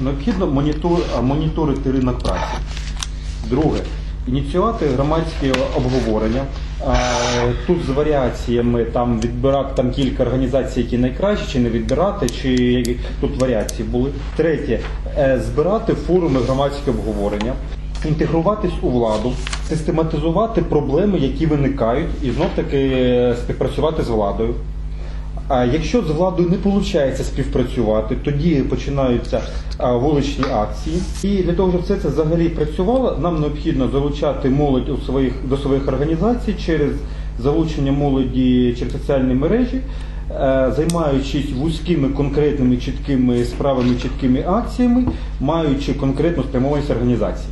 необхідно моніторити ринок праці. Друге, ініціювати громадські обговорення. Тут з варіаціями там відбирати там кілька організацій, які найкращі, чи не відбирати, чи тут варіації були. Третє, е, збирати форуми громадського обговорення, інтегруватись у владу, систематизувати проблеми, які виникають, і знов таки е, співпрацювати з владою. Якщо з владою не виходить співпрацювати, тоді починаються вуличні акції. І для того, щоб все це взагалі працювало, нам необхідно залучати молодь у своїх до своїх організацій через залучення молоді через соціальні мережі, е, займаючись вузькими конкретними чіткими справами, чіткими акціями, маючи конкретну спрямованість організації.